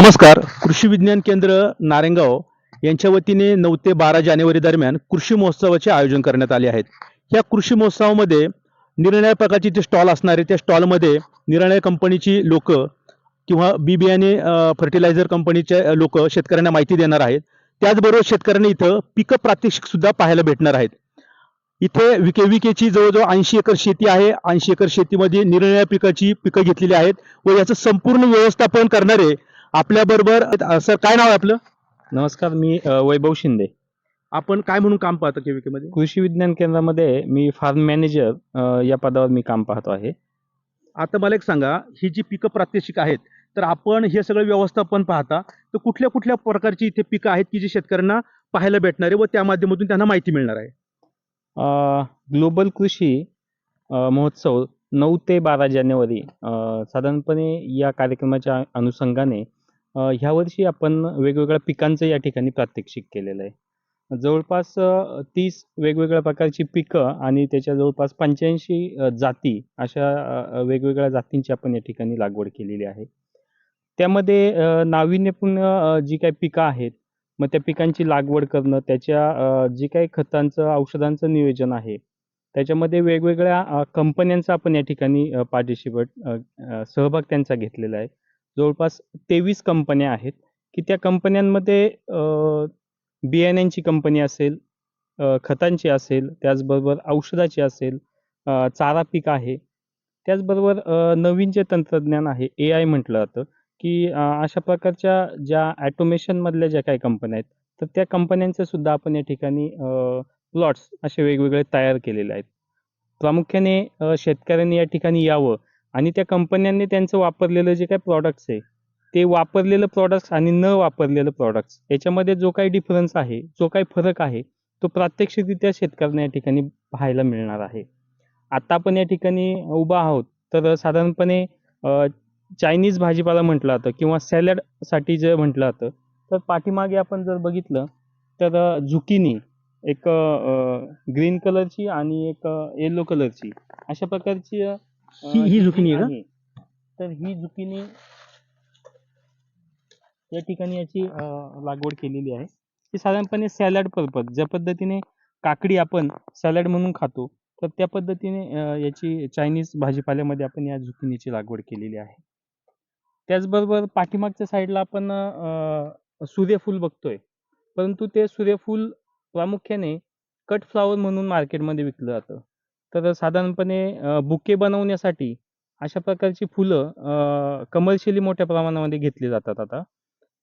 नमस्कार. कृषी विज्ञान केंद्र नारेंगाव यांच्या वतीने नऊ ते बारा जानेवारी दरम्यान कृषी महोत्सवाचे आयोजन करण्यात आले आहेत. या कृषी महोत्सवामध्ये निरनिळ्या प्रकारचे जे स्टॉल असणार आहे त्या स्टॉलमध्ये निरनिराळ्या कंपनीची लोक किंवा बी बियाणे फर्टिलायझर कंपनीचे लोक शेतकऱ्यांना माहिती देणार आहेत. त्याचबरोबर शेतकऱ्यांना इथं पिकं प्रात्यक्षिक सुद्धा पाहायला भेटणार आहेत. इथे विके विकेची जवळजवळ ऐंशी एकर शेती आहे. ऐंशी एकर शेतीमध्ये निरनिराळ्या पिकाची पिकं घेतलेली आहेत व याचं संपूर्ण व्यवस्थापन करणारे आपल्याबरोबर अ, सर काय नाव आहे आपलं? नमस्कार मी अ, वैभव शिंदे. आपण काय म्हणून काम पाहता केविके मध्ये कृषी विज्ञान केंद्रामध्ये मी फार्म मॅनेजर अ, या पदावर मी काम पाहतो आहे. आता मला एक सांगा ही जी पिकं प्रात्यक्षिक आहेत तर आपण हे सगळं व्यवस्थापन पाहता तर कुठल्या कुठल्या प्रकारची इथे पिकं आहेत की जी शेतकऱ्यांना पाहायला भेटणार आहे व त्या माध्यमातून त्यांना माहिती मिळणार आहे? अ, ग्लोबल कृषी अ, महोत्सव नऊ ते बारा जानेवारी अ, साधारणपणे या कार्यक्रमाच्या अनुषंगाने ह्या वर्षी आपण वेगवेगळ्या पिकांचं या ठिकाणी प्रात्यक्षिक केलेलं आहे. जवळपास तीस वेगवेगळ्या प्रकारची पिकं आणि त्याच्या जवळपास पंच्याऐंशी जाती अशा वेगवेगळ्या जातींची आपण या ठिकाणी लागवड केलेली आहे. त्यामध्ये नाविन्यपूर्ण जी काही पिकं आहेत मग त्या पिकांची लागवड करणं त्याच्या जी काही खतांचं औषधांचं नियोजन आहे त्याच्यामध्ये वेगवेगळ्या कंपन्यांचा आपण या ठिकाणी पार्टिसिपेट सहभाग त्यांचा घेतलेला आहे. जवळपास तेवीस कंपन्या आहेत की त्या कंपन्यांमध्ये बियाण्यांची कंपनी असेल खतांची असेल त्याचबरोबर औषधाची असेल चारा पीक आहे. त्याचबरोबर नवीन जे तंत्रज्ञान आहे ए आय म्हटलं जातं की अशा प्रकारच्या ज्या ॲटोमेशनमधल्या ज्या काही कंपन्या आहेत तर त्या कंपन्यांचे सुद्धा आपण या ठिकाणी प्लॉट्स असे वेगवेगळे तयार केलेले आहेत. प्रामुख्याने शेतकऱ्यांनी या ठिकाणी यावं आणि त्या कंपन्यांनी त्यांचं वापरलेलं जे काही प्रॉडक्ट्स आहे ते वापरलेलं प्रॉडक्ट्स आणि न वापरलेलं प्रॉडक्ट्स याच्यामध्ये जो काही डिफरन्स आहे जो काही फरक आहे तो प्रात्यक्षिकरित्या शेतकऱ्यांना या ठिकाणी पाहायला मिळणार आहे. आता आपण या ठिकाणी उभा आहोत तर साधारणपणे चायनीज भाजीपाला म्हटलं जातं किंवा सॅलडसाठी जे म्हटलं जातं तर पाठीमागे आपण जर बघितलं तर झुकिनी एक ग्रीन कलरची आणि एक येलो कलरची अशा प्रकारची ही- ही zucchini आहे का? तर ही झुकिनी या ठिकाणी याची लागवड केलेली आहे. ती साधारणपणे सॅलड पर्पज ज्या पद्धतीने काकडी आपण सॅलड म्हणून खातो तर त्या पद्धतीने याची चायनीज भाजीपाल्यामध्ये आपण या झुकिनीची लागवड केलेली आहे. त्याचबरोबर पाठीमागच्या साईडला आपण सूर्यफूल बघतोय. परंतु ते सूर्यफूल प्रामुख्याने कट फ्लावर म्हणून मार्केटमध्ये विकलं जातं. तर साधारणपणे बुके बनवण्यासाठी अशा प्रकारची फुलं कमर्शियली मोठ्या प्रमाणामध्ये घेतली जातात आता.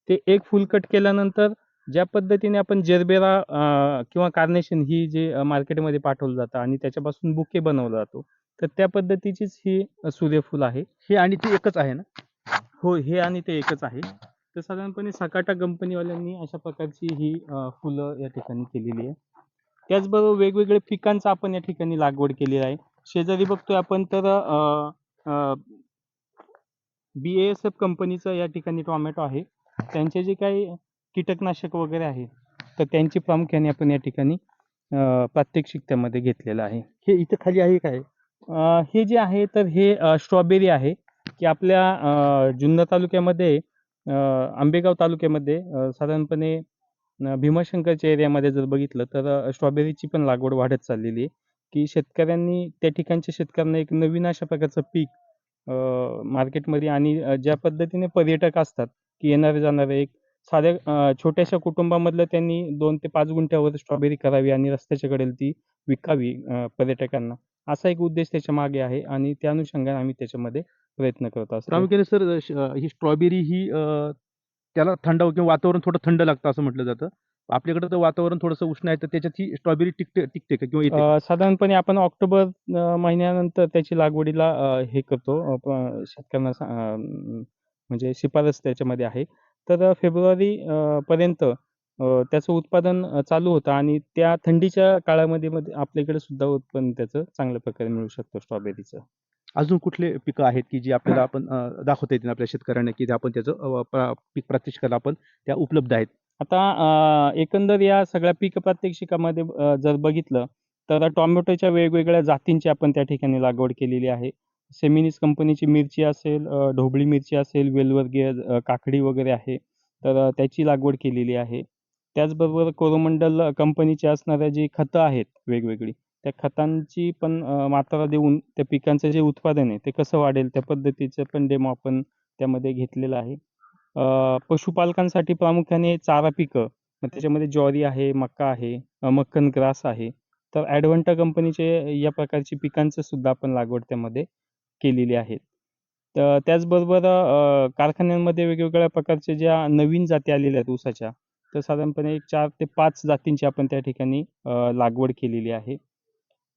ते एक फुल कट केल्यानंतर ज्या पद्धतीने आपण जरबेरा किंवा कार्नेशन ही जे मार्केटमध्ये पाठवलं जातं आणि त्याच्यापासून बुके बनवला जातो तर त्या पद्धतीचीच ही सूर्यफूल आहे. हे आणि ते एकच आहे ना? हो हे आणि ते एकच आहे. तर साधारणपणे सकाटा कंपनीवाल्यांनी अशा प्रकारची ही फुलं या ठिकाणी केलेली आहे. त्याचबरोबर वेगवेगळे पिकांचा आपण या ठिकाणी लागवड केलेली आहे. शेजारी बघतोय आपण तर बी एस एफ कंपनीचं या ठिकाणी टोमॅटो आहे. त्यांचे जे काही कीटकनाशक वगैरे आहे तर त्यांची प्रामुख्याने आपण या ठिकाणी प्रात्यक्षिक त्यामध्ये घेतलेलं आहे. हे इथं खाली आहे काय? हे जे आहे तर हे स्ट्रॉबेरी आहे की आपल्या जुन्नर तालुक्यामध्ये आंबेगाव तालुक्यामध्ये साधारणपणे भीमाशंकरच्या एरियामध्ये जर बघितलं तर स्ट्रॉबेरीची पण लागवड वाढत चाललेली आहे की शेतकऱ्यांनी त्या ठिकाणच्या शेतकऱ्यांना एक नवीन अशा प्रकारचं पीक मार्केटमध्ये आणि ज्या पद्धतीने पर्यटक असतात की येणारे जाणारे एक साध्या छोट्याशा कुटुंबामधलं त्यांनी दोन ते पाच गुंठ्यावर स्ट्रॉबेरी करावी आणि रस्त्याच्याकडेल ती विकावी पर्यटकांना. असा एक उद्देश त्याच्यामागे आहे आणि त्या अनुषंगाने आम्ही त्याच्यामध्ये प्रयत्न करत असतो. प्रामुख्याने सर ही स्ट्रॉबेरी ही त्याला थंड किंवा वातावरण थोडं थंड लागतं असं म्हटलं जातं. आपल्याकडे तर वातावरण थोडंसं उष्ण आहे तर त्याच्यात ही स्ट्रॉबेरी टिकते टिकते का किंवा येते? अ, साधारणपणे आपण ऑक्टोबर अ, महिन्यानंतर त्याची लागवडीला अ, हे करतो. अ, प- शेतकऱ्यांना सा- अ, म, म्हणजे शिफारस त्याच्यामध्ये आहे. तर फेब्रुवारी अ, पर्यंत अ, त्याचं उत्पादन अ, चालू होतं आणि त्या थंडीच्या काळामध्ये मध्ये आपल्याकडे सुद्धा उत्पन्न त्याचं चांगल्या प्रकारे मिळू शकतं स्ट्रॉबेरीचं अजून कुठले पिकं आहेत की जी आपल्याला आपण दाखवता येतील आपल्या शेतकऱ्यांना की आपण त्याचं पीक प्रात्यक्षिकाला आपण त्या उपलब्ध आहेत? आता एकंदर या सगळ्या पीक प्रात्यक्षिकामध्ये जर बघितलं तर टोमॅटोच्या वेगवेगळ्या जातींची आपण त्या ठिकाणी लागवड केलेली आहे. सेमिनीस कंपनीची मिरची असेल ढोबळी मिरची असेल वेलवर्गीय काकडी वगैरे आहे तर त्याची लागवड केलेली आहे. त्याचबरोबर कोरोमंडल कंपनीची असणाऱ्या जी खतं आहेत वेगवेगळी त्या खतांची पण मात्रा देऊन त्या पिकांचं जे उत्पादन आहे ते कसं वाढेल त्या पद्धतीचं पण डेमो आपण त्यामध्ये घेतलेलं आहे. पशुपालकांसाठी प्रामुख्याने चारा पिकं मग त्याच्यामध्ये ज्वारी आहे मका आहे मक्कन ग्रास आहे. तर ॲडव्हंटा कंपनीचे या प्रकारची पिकांचं सुद्धा आपण लागवड त्यामध्ये केलेली आहे. तर त्याचबरोबर कारखान्यांमध्ये वेगवेगळ्या प्रकारच्या ज्या नवीन जाती आलेल्या आहेत ऊसाच्या तर साधारणपणे एक चार ते पाच जातींची आपण त्या ठिकाणी लागवड केलेली आहे.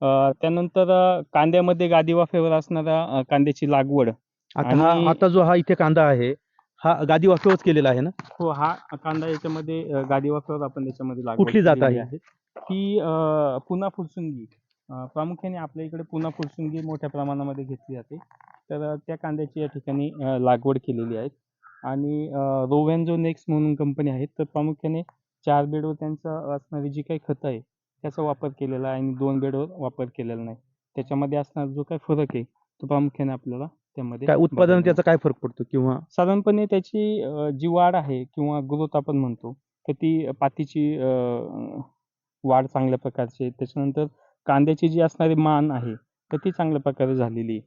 त्यानंतर कांद्यामध्ये गादी वाफेवर असणाऱ्या अ, कांद्याची लागवड. आता हा आणि- आता जो हा इथे कांदा आहे हा गादी वाफेवरच केलेला आहे ना? हो हा कांदा याच्यामध्ये अ, गादी वाफेवर आपण त्याच्यामध्ये लागवड कुठली जात केलेली आहे? ही अ, पुना फुरसुंगी अ, प्रामुख्याने आपल्या इकडे पुना फुरसुंगी मोठ्या प्रमाणामध्ये घेतली जाते. तर अ, त्या कांद्याची या ठिकाणी अ, लागवड केलेली आहे. आणि रोव्हॅन्झो नेक्स्ट म्हणून कंपनी आहेत. तर प्रामुख्याने चार बेडवर त्यांचं असणारी जी काही खतं आहे त्याचा वापर केलेला आहे आणि दोन बेडवर वापर केलेला नाही. त्याच्यामध्ये असणारा जो काही फरक आहे तो प्रामुख्याने आपल्याला त्यामध्ये काय उत्पादन त्याचा काय फरक पडतो किंवा? साधारणपणे त्याची जी वाढ आहे किंवा ग्रोथ आपण म्हणतो तर ती पातीची वाढ चांगल्या प्रकारची त्याच्यानंतर कांद्याची जी असणारी मान आहे तर ती चांगल्या प्रकारे झालेली आहे.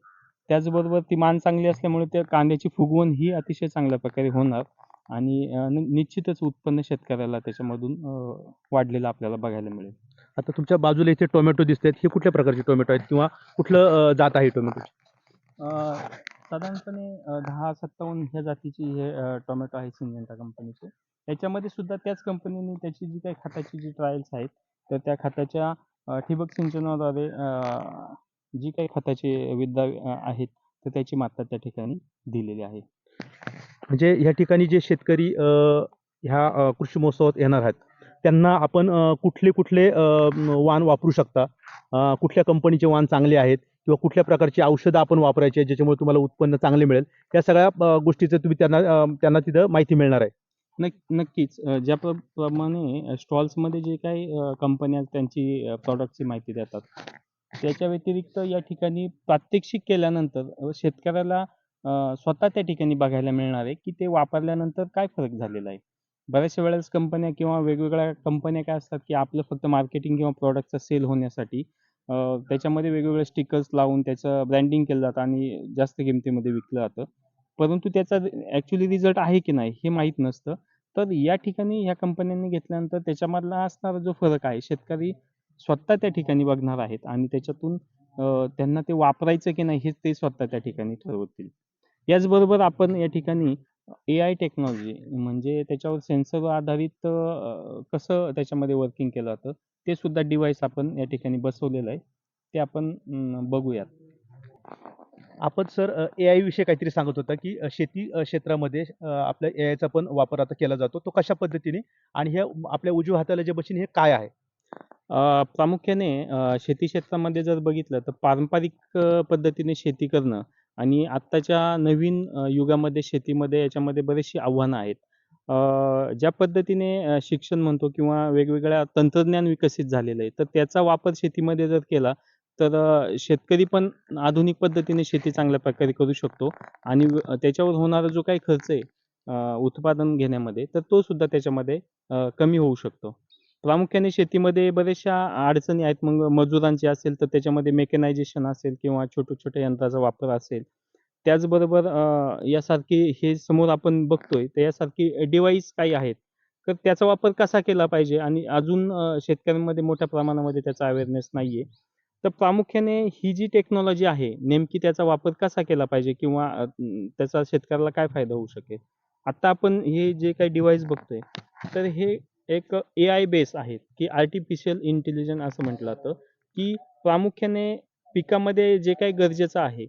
त्याचबरोबर ती मान चांगली असल्यामुळे त्या कांद्याची फुगवण ही अतिशय चांगल्या प्रकारे होणार आणि निश्चितच उत्पन्न शेतकऱ्याला त्याच्यामधून वाढलेलं आपल्याला बघायला मिळेल. आता तुमच्या बाजूला इथे टोमॅटो दिसत आहेत हे कुठल्या प्रकारचे टोमॅटो आहेत किंवा कुठलं जात आहे टोमॅटो साधारणपणे दहा सत्तावन्न ह्या जातीची हे टोमॅटो आहे सिंजेंटा कंपनीचे. याच्यामध्ये सुद्धा त्याच कंपनीने त्याची जी काही खताची जी ट्रायल्स आहेत तर त्या खताच्या ठिबक सिंचनाद्वारे जी काही खताची विद्या आहेत तर त्याची मात्रा त्या ठिकाणी दिलेली आहे. म्हणजे ह्या ठिकाणी जे शेतकरी ह्या कृषी महोत्सवात येणार आहेत त्यांना आपण कुठले कुठले वाण वापरू शकता. कुठल्या कंपनीचे वाण चांगले आहेत किंवा कुठल्या प्रकारची औषधं आपण वापरायची ज्याच्यामुळे तुम्हाला उत्पन्न चांगले मिळेल. या सगळ्या गोष्टीचं तुम्ही त्यांना त्यांना तिथं माहिती मिळणार आहे. नक्कीच. ज्या प्र प्रमाणे स्टॉल्समध्ये जे काही कंपन्या त्यांची प्रॉडक्टची माहिती देतात. त्याच्या व्यतिरिक्त या ठिकाणी प्रात्यक्षिक केल्यानंतर शेतकऱ्याला स्वतः त्या ठिकाणी बघायला मिळणार आहे की ते वापरल्यानंतर काय फरक झालेला आहे? बऱ्याचशा वेळेस कंपन्या किंवा वेगवेगळ्या कंपन्या काय असतात की आपलं फक्त मार्केटिंग किंवा प्रॉडक्टचा सेल होण्यासाठी अ, त्याच्यामध्ये वेगवेगळे स्टिकर्स लावून त्याचं ब्रँडिंग केलं जातं आणि जास्त किमतीमध्ये विकलं जातं. परंतु त्याचा ॲक्च्युली रिझल्ट आहे की नाही हे माहीत नसतं. तर या ठिकाणी ह्या कंपन्यांनी घेतल्यानंतर त्याच्यामधला असणारा जो फरक आहे शेतकरी स्वतः त्या ठिकाणी बघणार आहेत आणि त्याच्यातून अ, त्यांना ते वापरायचं की नाही हेच ते स्वतः त्या ठिकाणी ठरवतील. याचबरोबर आपण या ठिकाणी ए आय टेक्नॉलॉजी म्हणजे त्याच्यावर सेन्सर आधारित कसं त्याच्यामध्ये वर्किंग केलं जातं ते सुद्धा डिव्हाइस आपण या ठिकाणी बसवलेलं आहे. ते आपण बघूयात. आपण सर ए आय विषयी काहीतरी सांगत होता की शेती क्षेत्रामध्ये आपल्या ए आयचा पण वापर आता केला जातो. तो कशा पद्धतीने आणि हे आपल्या उजव्या हाताला जे मशीन हे काय आहे? प्रामुख्याने शेती क्षेत्रामध्ये जर बघितलं तर पारंपरिक पद्धतीने शेती करणं आणि आत्ताच्या नवीन युगामध्ये शेतीमध्ये याच्यामध्ये बरीचशी आव्हानं आहेत. ज्या पद्धतीने शिक्षण म्हणतो किंवा वेगवेगळ्या तंत्रज्ञान विकसित झालेलं आहे तर त्याचा वापर शेतीमध्ये जर केला तर शेतकरी पण आधुनिक पद्धतीने शेती चांगल्या प्रकारे करू शकतो आणि त्याच्यावर होणारा जो काही खर्च आहे उत्पादन घेण्यामध्ये तर तो सुद्धा त्याच्यामध्ये कमी होऊ शकतो. प्रामुख्याने शेतीमध्ये बऱ्याचशा अडचणी आहेत. मग मजुरांची असेल तर त्याच्यामध्ये मेकॅनायझेशन असेल किंवा छोट्या छोट्या यंत्राचा वापर असेल. त्याचबरोबर अ, यासारखी हे समोर आपण बघतोय तर यासारखी डिव्हाइस काही आहेत. तर त्याचा वापर कसा केला पाहिजे? आणि अजून अ, शेतकऱ्यांमध्ये मोठ्या प्रमाणामध्ये त्याचा अवेअरनेस नाहीये. तर प्रामुख्याने ही जी टेक्नॉलॉजी आहे नेमकी त्याचा वापर कसा केला पाहिजे? किंवा अ, म, त्याचा शेतकऱ्याला काय फायदा होऊ शकेल? आता आपण हे जे काही डिव्हाइस बघतोय तर हे एक ए आय बेस आहेत की आर्टिफिशियल इंटेलिजन्स असं म्हटलं जातं की प्रामुख्याने पिकामध्ये जे काही गरजेचं आहे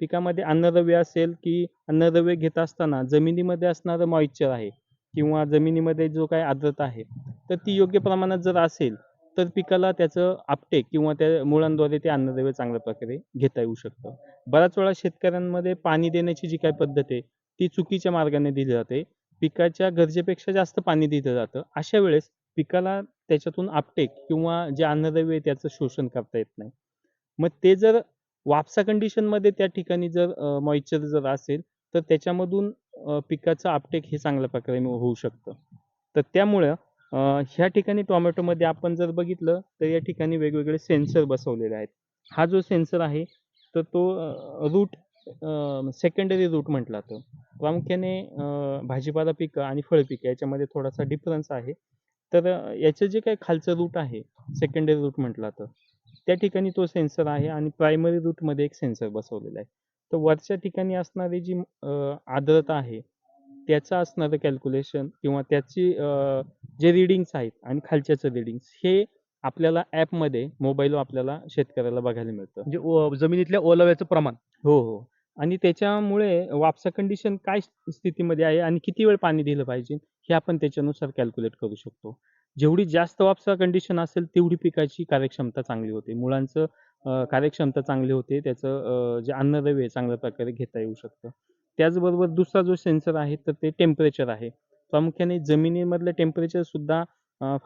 पिकामध्ये अन्नद्रव्य असेल की अन्नद्रव्य घेत असताना जमिनीमध्ये असणारं मॉइश्चर आहे किंवा जमिनीमध्ये जो काही आर्द्रता आहे तर ती योग्य प्रमाणात जर असेल तर पिकाला त्याचं आपटे किंवा त्या मुळांद्वारे ते अन्नद्रव्य चांगल्या प्रकारे घेता येऊ शकतं. बऱ्याच वेळा शेतकऱ्यांमध्ये पाणी देण्याची जी काही पद्धत आहे ती चुकीच्या मार्गाने दिली जाते. पिकाच्या गरजेपेक्षा जास्त पाणी दिलं जातं. अशा वेळेस पिकाला त्याच्यातून आपटेक किंवा जे अन्नद्रव्य आहे त्याचं शोषण करता येत नाही. मग ते जर वापसा कंडिशनमध्ये त्या ठिकाणी जर मॉइश्चर जर असेल तर त्याच्यामधून पिकाचं आपटेक हे चांगल्या प्रकारे होऊ शकतं. तर त्यामुळं ह्या ठिकाणी टोमॅटोमध्ये आपण जर बघितलं तर या ठिकाणी वेगवेगळे सेन्सर बसवलेले आहेत. हा जो सेन्सर आहे तर तो रूट सेकंडरी रूट म्हटला जातो. प्रामुख्याने भाजीपाला पिकं आणि फळपिकं याच्यामध्ये थोडासा डिफरन्स आहे. तर याचं जे काही खालचं रूट आहे सेकंडरी रूट म्हटलं जातं त्या ठिकाणी तो सेन्सर आहे आणि प्रायमरी रूटमध्ये एक सेन्सर बसवलेला आहे. तर वरच्या ठिकाणी असणारी जी आर्द्रता आहे त्याचं असणारं कॅल्क्युलेशन किंवा त्याची जे रिडिंग्स आहेत आणि खालच्याचं रिडिंग्स हे आपल्याला ॲपमध्ये मोबाईलवर आपल्याला शेतकऱ्याला बघायला मिळतं. म्हणजे ओ- जमिनीतल्या ओलाव्याचं प्रमाण. हो हो. आणि त्याच्यामुळे वापसा कंडिशन काय स्थितीमध्ये आहे आणि किती वेळ पाणी दिलं पाहिजे हे आपण त्याच्यानुसार कॅल्क्युलेट करू शकतो. जेवढी जास्त वापसा कंडिशन असेल तेवढी पिकाची कार्यक्षमता चांगली होते. मुळांचं कार्यक्षमता चांगली होते. त्याचं जे अन्नद्रव्य आहे चांगल्या प्रकारे घेता येऊ शकतं. त्याचबरोबर दुसरा जो सेन्सर आहे तर ते टेम्परेचर आहे. प्रामुख्याने जमिनीमधलं टेम्परेचर सुद्धा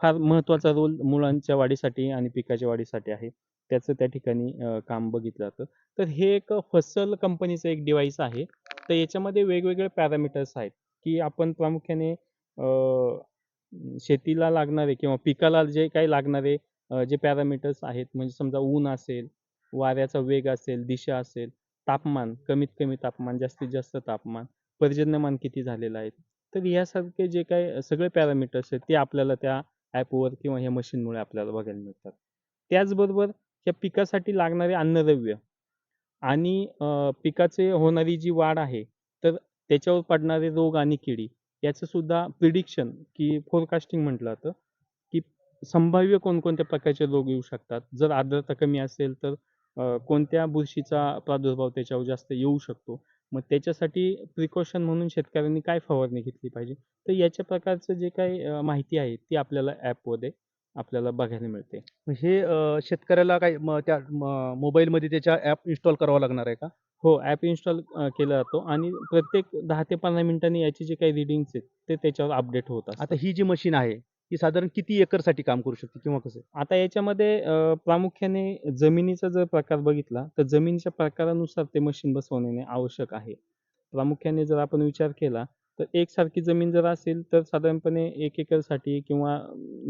फार महत्त्वाचा रोल मुळांच्या वाढीसाठी आणि पिकाच्या वाढीसाठी आहे. त्याचं त्या ठिकाणी काम बघितलं जातं. तर हे एक फसल कंपनीचं एक डिव्हाइस आहे. तर याच्यामध्ये वेगवेगळे पॅरामीटर्स आहेत की आपण प्रामुख्याने शेतीला लागणारे किंवा पिकाला जे काही लागणारे जे पॅरामीटर्स आहेत म्हणजे समजा ऊन असेल वाऱ्याचा वेग असेल दिशा असेल तापमान कमीत कमी तापमान जास्तीत जास्त तापमान पर्जन्यमान किती झालेलं आहे. तर यासारखे जे काही सगळे पॅरामीटर्स आहेत ते आपल्याला त्या ॲपवर किंवा ह्या मशीनमुळे आपल्याला बघायला मिळतात. त्याचबरोबर या पिकासाठी लागणारे अन्नद्रव्य आणि पिकाचे होणारी जी वाढ आहे तर त्याच्यावर पडणारे रोग आणि किडी याचं सुद्धा प्रिडिक्शन की फोरकास्टिंग म्हटलं जातं की संभाव्य कोणकोणत्या प्रकारचे रोग येऊ शकतात. जर आर्द्रता कमी असेल तर कोणत्या बुरशीचा प्रादुर्भाव त्याच्यावर जास्त येऊ शकतो? मग त्याच्यासाठी प्रिकॉशन म्हणून शेतकऱ्यांनी काय फवारणी घेतली पाहिजे? तर याच्या प्रकारचं जे काही माहिती आहे ती आपल्याला ॲपमध्ये आपल्याला बघायला मिळते. हे अं, शेतकऱ्याला काय म- त्या म- मोबाईलमध्ये त्याच्या ॲप इन्स्टॉल करावं लागणार आहे का? हो ॲप इन्स्टॉल केला जातो आणि प्रत्येक दहा ते पंधरा मिनिटांनी याची जे काही रिडिंग्स आहेत ते त्याच्यावर अपडेट होत असतात. आता ही जी मशीन आहे ही साधारण किती एकरसाठी काम करू शकते किंवा कसं? आता याच्यामध्ये अ, प्रामुख्याने जमिनीचा जर प्रकार बघितला तर जमिनीच्या प्रकारानुसार ते मशीन बसवणे आवश्यक आहे. प्रामुख्याने जर आपण विचार केला तर एकसारखी जमीन जर असेल तर साधारणपणे एक एकरसाठी किंवा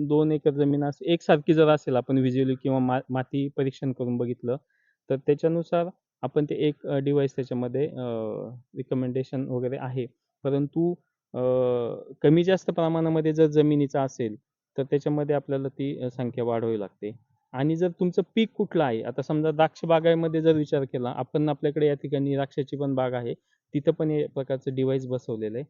दोन एकर जमीन असेल एकसारखी जर असेल आपण व्हिज्युअली किंवा मा माती परीक्षण करून बघितलं तर त्याच्यानुसार आपण ते एक डिव्हाइस त्याच्यामध्ये रिकमेंडेशन वगैरे आहे. परंतु कमी जास्त प्रमाणामध्ये जर जमिनीचा असेल तर त्याच्यामध्ये आपल्याला ती संख्या वाढवावी लागते. आणि जर तुमचं पीक कुठलं आहे आता समजा द्राक्ष बागायमध्ये जर विचार केला आपण आपल्याकडे या ठिकाणी द्राक्षाची पण बाग आहे तिथं पण या प्रकारचं डिव्हाइस बसवलेलं आहे.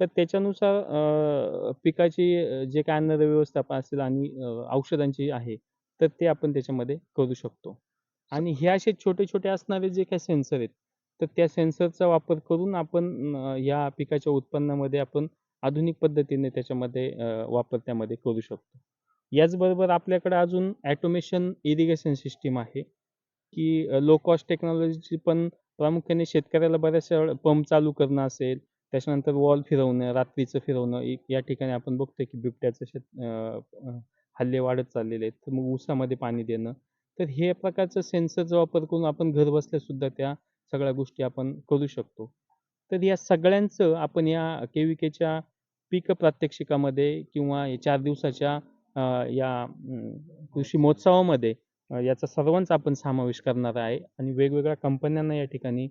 तर त्याच्यानुसार पिकाची जे काय अन्नद्रव्य व्यवस्थापन असेल आणि औषधांची आहे तर ते आपण त्याच्यामध्ये करू शकतो. आणि हे असे छोटे छोटे असणारे जे काही सेन्सर आहेत तर त्या सेन्सरचा वापर करून आपण या पिकाच्या उत्पन्नामध्ये आपण आधुनिक पद्धतीने त्याच्यामध्ये वापर त्यामध्ये करू शकतो. याचबरोबर आपल्याकडे अजून ॲटोमेशन इरिगेशन सिस्टीम आहे की लो कॉस्ट टेक्नॉलॉजीची पण प्रामुख्याने शेतकऱ्याला बऱ्याचशा वेळा पंप चालू करणं असेल त्याच्यानंतर वॉल फिरवणं रात्रीचं फिरवणं या ठिकाणी आपण बघतोय की बिबट्याचं शेत अं, हल्ले वाढत चाललेले आहेत. तर मग ऊसामध्ये पाणी देणं. तर हे प्रकारचं सेन्सरचा वापर करून आपण घर बसल्या सुद्धा त्या सगळ्या गोष्टी आपण करू शकतो. तर या सगळ्यांचं आपण या केविकेच्या पीक प्रात्यक्षिकामध्ये किंवा या चार दिवसाच्या अं, या अं, कृषी महोत्सवामध्ये याचा सर्वांचा आपण समावेश करणार आहे आणि वेगवेगळ्या कंपन्यांना या ठिकाणी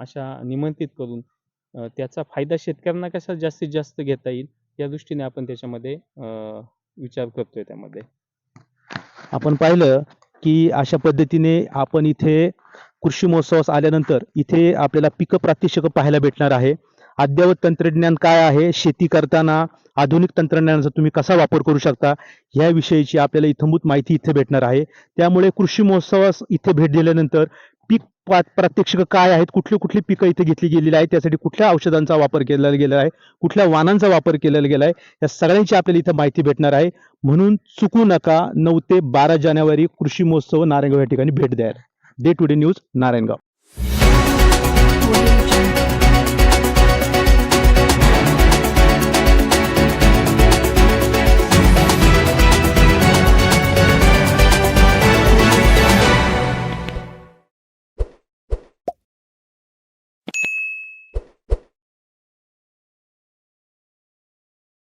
अशा निमंत्रित करून त्याचा फायदा शेतकऱ्यांना कसा जास्तीत जास्त घेता येईल या दृष्टीने आपण त्याच्यामध्ये विचार करतोय त्यामध्ये. आपण पाहिलं की अशा पद्धतीने आपण इथे कृषी महोत्सवास आल्यानंतर इथे आपल्याला पिकं प्रात्यक्षिक पाहायला भेटणार आहे. अद्ययावत तंत्रज्ञान काय आहे? शेती करताना आधुनिक तंत्रज्ञानाचा तुम्ही कसा वापर करू शकता? ह्या विषयीची आपल्याला इथंभूत माहिती इथे भेटणार आहे. त्यामुळे कृषी महोत्सवास इथे भेट दिल्यानंतर पीक प्रात्यक्षिक काय आहेत? कुठली कुठली पिकं इथे घेतली गेलेली आहेत? त्यासाठी कुठल्या औषधांचा वापर केला गेला आहे? कुठल्या वाहनांचा वापर केलेला गेला आहे? या सगळ्यांची आपल्याला इथं माहिती भेटणार आहे. म्हणून चुकू नका. नऊ ते बारा जानेवारी कृषी महोत्सव नारायणगाव या ठिकाणी भेट द्यायला. Day to day news Narayangaon.